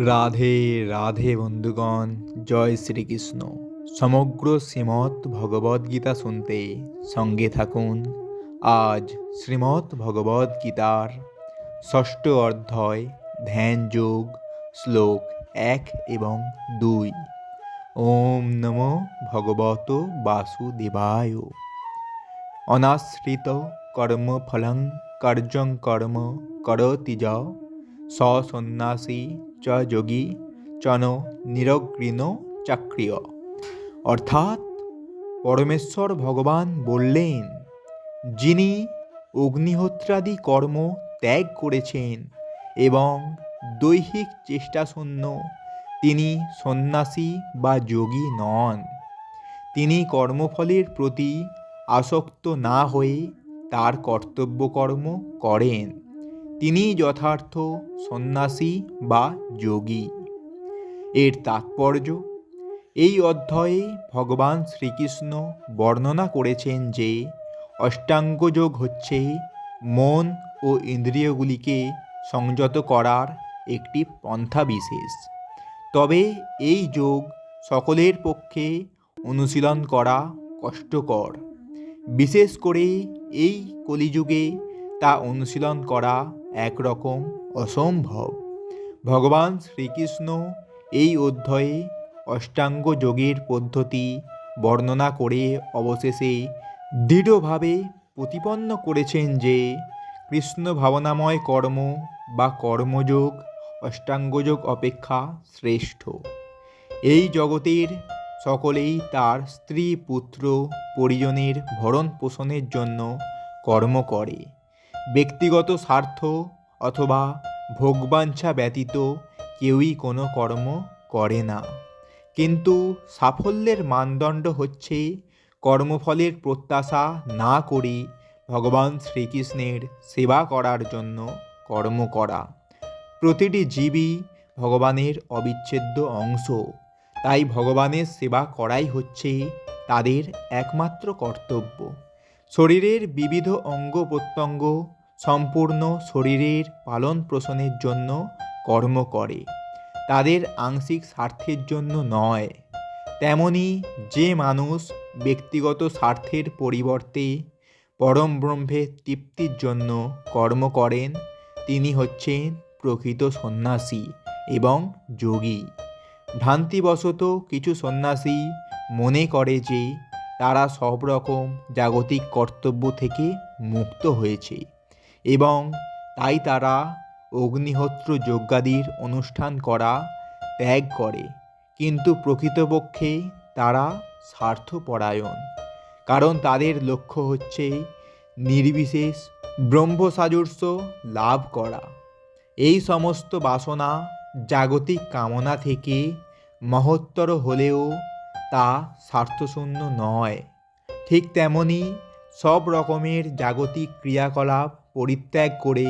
রাধে রাধে বন্ধুগণ, জয় শ্রীকৃষ্ণ। সমগ্র শ্রীমৎ ভগবদ্গীতা শুনতে সঙ্গে থাকুন। আজ শ্রীমৎ ভগবদ্গীতার ষষ্ঠ অধ্যায়, ধ্যান যোগ, শ্লোক এক এবং দুই। ওম নমো ভগবত বাসুদেবায়। অনাশ্রিত কর্মফলং কার্যং কর্ম করতি যা সন্ন্যাসী চ যোগী চন নিরগ্রীণ চাক্রিয়। অর্থাৎ পরমেশ্বর ভগবান বললেন, যিনি অগ্নিহোত্রাদি কর্ম ত্যাগ করেছেন এবং দৈহিক চেষ্টাশূন্য তিনি সন্ন্যাসী বা যোগী নন। তিনি কর্মফলের প্রতি আসক্ত না হয়ে তার কর্তব্য কর্ম করেন। তিনি যথার্থ সন্ন্যাসী বা যোগী। এর তাৎপর্য, এই অধ্যায়ে ভগবান শ্রীকৃষ্ণ বর্ণনা করেছেন যে অষ্টাঙ্গযোগ হচ্ছে মন ও ইন্দ্রিয়গুলিকে সংযত করার একটি পন্থা বিশেষ তবে এই যোগ সকলের পক্ষে অনুশীলন করা কষ্টকর। বিশেষ করে এই কলিযুগে তা অনুশীলন করা একরকম অসম্ভব। ভগবান শ্রীকৃষ্ণ এই অধ্যায়ে অষ্টাঙ্গ যোগের পদ্ধতি বর্ণনা করে অবশেষে দৃঢ়ভাবে প্রতিপন্ন করেছেন যে কৃষ্ণ ভাবনাময় কর্ম বা কর্মযোগ অষ্টাঙ্গযোগ অপেক্ষা শ্রেষ্ঠ। এই জগতের সকলেই তার স্ত্রী পুত্র পরিজনের ভরণ পোষণের জন্য কর্ম করে। ব্যক্তিগত স্বার্থ অথবা ভোগবাঞ্ছা ব্যতীত কেউই কোনো কর্ম করে না। কিন্তু সাফল্যের মানদণ্ড হচ্ছে কর্মফলের প্রত্যাশা না করে ভগবান শ্রীকৃষ্ণের সেবা করার জন্য কর্ম করা। প্রতিটি জীবই ভগবানের অবিচ্ছেদ্য অংশ। তাই ভগবানের সেবা করাই হচ্ছে তাদের একমাত্র কর্তব্য। শরীরের বিবিধ অঙ্গ প্রত্যঙ্গ সম্পূর্ণ শরীরের পালন পোষণের জন্য কর্ম করে। তাদের আংশিক স্বার্থের জন্য নয়। তেমনি যে মানুষ ব্যক্তিগত স্বার্থের পরিবর্তে পরম ব্রহ্মের তৃপ্তির জন্য কর্ম করেন, তিনি হচ্ছেন প্রকৃত সন্ন্যাসী এবং যোগী। ভ্রান্তিবশত কিছু সন্ন্যাসী মনে করে যে তারা সব রকম জাগতিক কর্তব্য থেকে মুক্ত হয়েছে। এবং তাই তারা অগ্নিহোত্র যজ্ঞাদির অনুষ্ঠান করা ত্যাগ করে। কিন্তু প্রকৃতপক্ষে তারা স্বার্থপরায়ণ, কারণ তাদের লক্ষ্য হচ্ছে নির্বিশেষ ব্রহ্মসাজস্য লাভ করা। এই সমস্ত বাসনা জাগতিক কামনা থেকে মহত্তর হলেও তা স্বার্থশূন্য নয়। ঠিক তেমনি সব রকমের জাগতিক ক্রিয়াকলাপ পরিত্যাগ করে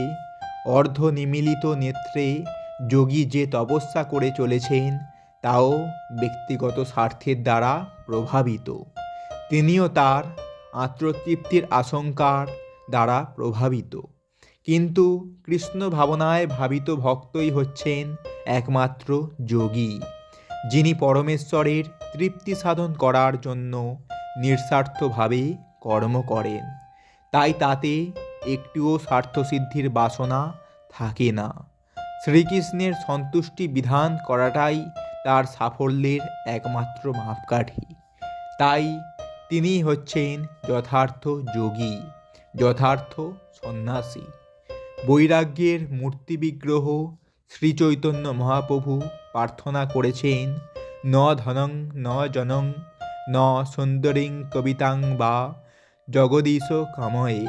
অর্ধনিমিলিত নেত্রে যোগী যে তপস্যা করে চলেছেন, তাও ব্যক্তিগত স্বার্থের দ্বারা প্রভাবিত। তিনিও তার আত্মতৃপ্তির আশঙ্কার দ্বারা প্রভাবিত। কিন্তু কৃষ্ণ ভাবনায় ভাবিত ভক্তই হচ্ছেন একমাত্র যোগী, যিনি পরমেশ্বরের তৃপ্তি সাধন করার জন্য নিঃস্বার্থভাবে কর্ম করেন। তাই তাতে একটুও স্বার্থসিদ্ধির বাসনা থাকে না। শ্রীকৃষ্ণের সন্তুষ্টি বিধান করাটাই তার সাফল্যের একমাত্র মাপকাঠি। তাই তিনি হচ্ছেন যথার্থ যোগী, যথার্থ সন্ন্যাসী। বৈরাগ্যের মূর্তি বিগ্রহ শ্রীচৈতন্য মহাপ্রভু প্রার্থনা করেছেন, ন ধনং, ন জনং, ন সুন্দরীং কবিতাং বা জগদীশ কাময়ে।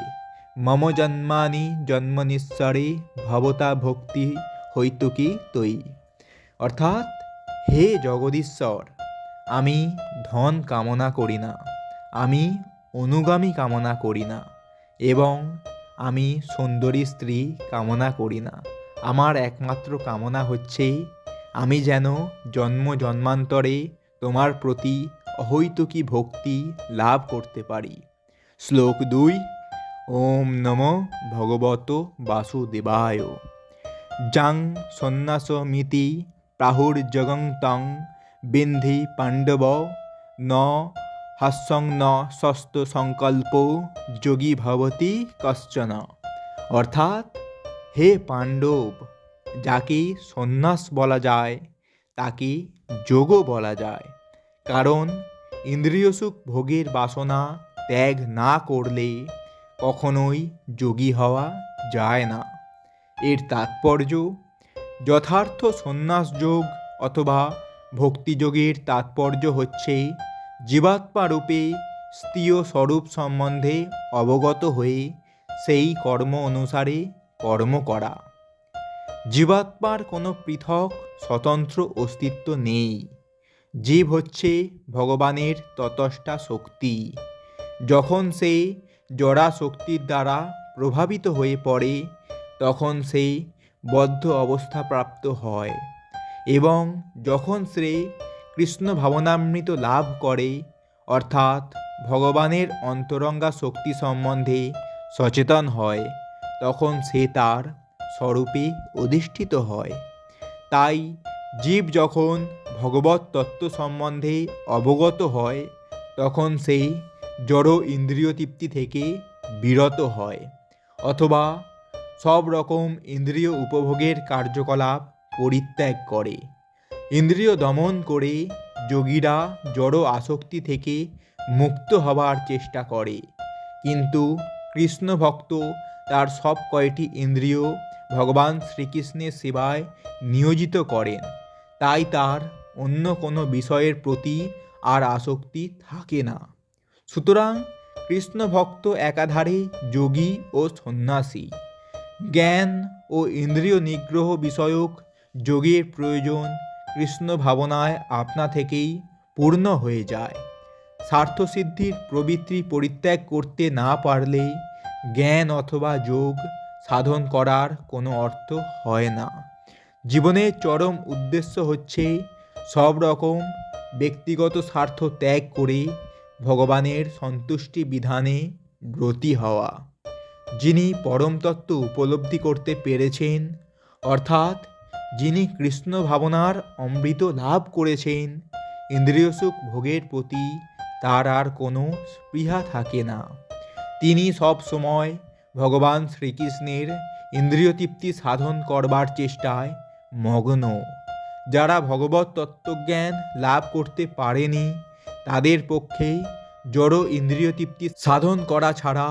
মম জন্মানি জন্মনিশ্বরে ভবতা ভক্তি হৈতুকি তৈ অর্থাৎ হে জগদীশ্বর, আমি ধন কামনা করি না, আমি অনুগামী কামনা করি না, এবং আমি সুন্দরী স্ত্রী কামনা করি না। আমার একমাত্র কামনা হচ্ছে, আমি যেন জন্ম জন্মান্তরে তোমার প্রতি অহৈতুকী ভক্তি লাভ করতে পারি। শ্লোক দুই ওম নম ভগবত বাসুদেবায়। যাং সন্ন্যাসমিতি প্রাহুর্জগং তং বিন্ধি পাণ্ডব ন হাস্যং ন সস্ত সংকল্প যোগী ভবতি কশ্চন। অর্থাৎ, হে পাণ্ডব, যাকে সন্ন্যাস বলা যায়, তাকে যোগও বলা যায়। কারণ, ইন্দ্রিয়সুখ ভোগের বাসনা ত্যাগ না করলে কখনোই যোগী হওয়া যায় না। এর তাৎপর্য, যথার্থ সন্ন্যাস যোগ অথবা ভক্তিযোগের তাৎপর্য হচ্ছে জীবাত্মা রূপে স্ত্রীয় স্বরূপ সম্বন্ধে অবগত হয়ে সেই কর্ম অনুসারে কর্ম করা। জীবাত্মার কোনো পৃথক স্বতন্ত্র অস্তিত্ব নেই। জীব হচ্ছে ভগবানের ততষ্টা শক্তি। যখন সে জড়া শক্তির দ্বারা প্রভাবিত হয়ে পড়ে, তখন সে বদ্ধ অবস্থা প্রাপ্ত হয় এবং যখন সে কৃষ্ণ ভাবনামৃত লাভ করে, অর্থাৎ ভগবানের অন্তরঙ্গা শক্তি সম্বন্ধে সচেতন হয়, তখন সে তার স্বরূপে অধিষ্ঠিত হয়। তাই জীব যখন ভগবত তত্ত্ব সম্বন্ধে অবগত হয়, তখন সেই জড় ইন্দ্রিয় তৃপ্তি থেকে বিরত হয়, অথবা সব রকম ইন্দ্রিয় উপভোগের কার্যকলাপ পরিত্যাগ করে। ইন্দ্রিয় দমন করে যোগীরা জড় আসক্তি থেকে মুক্ত হবার চেষ্টা করে, কিন্তু কৃষ্ণ ভক্ত তার সব কয়টি ইন্দ্রিয় ভগবান শ্রীকৃষ্ণের সেবায় নিয়োজিত করেন, তাই তার অন্য কোনো বিষয়ের প্রতি আর আসক্তি থাকে না। সুতরাং কৃষ্ণ ভক্ত একাধারে যোগী ও সন্ন্যাসী। জ্ঞান ও ইন্দ্রিয় নিগ্রহ বিষয়ক যোগের প্রয়োজন কৃষ্ণ ভাবনায় আপনা থেকেই পূর্ণ হয়ে যায়। স্বার্থসিদ্ধির প্রবৃত্তি পরিত্যাগ করতে না পারলে জ্ঞান অথবা যোগ সাধন করার কোনো অর্থ হয় না। জীবনের চরম উদ্দেশ্য হচ্ছে সব রকম ব্যক্তিগত স্বার্থ ত্যাগ করে ভগবানের সন্তুষ্টি বিধানে ব্রতী হওয়া, যিনি পরমতত্ত্ব উপলব্ধি করতে পেরেছেন, অর্থাৎ যিনি কৃষ্ণ ভাবনার অমৃত লাভ করেছেন ইন্দ্রিয় সুখ ভোগের প্রতি তার আর কোনো স্পৃহা থাকে না। তিনি সব সময় ভগবান শ্রীকৃষ্ণের ইন্দ্রিয় তৃপ্তি সাধন করবার চেষ্টায় মগ্ন, যারা ভগবত তত্ত্বজ্ঞান লাভ করতে পারেনি তাদের পক্ষে জড় ইন্দ্রিয় তৃপ্তি সাধন করা ছাড়া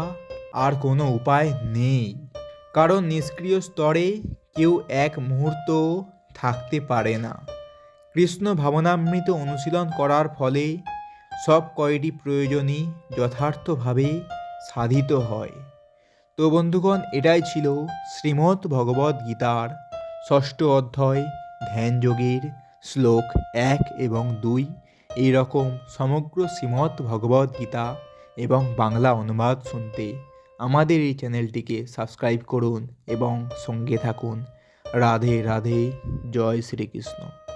আর কোনো উপায় নেই। কারণ নিষ্ক্রিয় স্তরে কেউ এক মুহূর্ত থাকতে পারে না। কৃষ্ণ ভাবনামৃত অনুশীলন করার ফলে সব কয়টি প্রয়োজনই যথার্থভাবে সাধিত হয়। তো বন্ধুগণ, এটাই ছিল শ্রীমদ্ ভগবদ গীতার ষষ্ঠ অধ্যায় ধ্যানযোগের শ্লোক এক এবং দুই। এই রকম সমগ্র শ্রীমৎ ভগবদ গীতা এবং বাংলা অনুবাদ শুনতে আমাদের এই চ্যানেলটিকে সাবস্ক্রাইব করুন এবং সঙ্গে থাকুন। রাধে রাধে, জয় শ্রীকৃষ্ণ।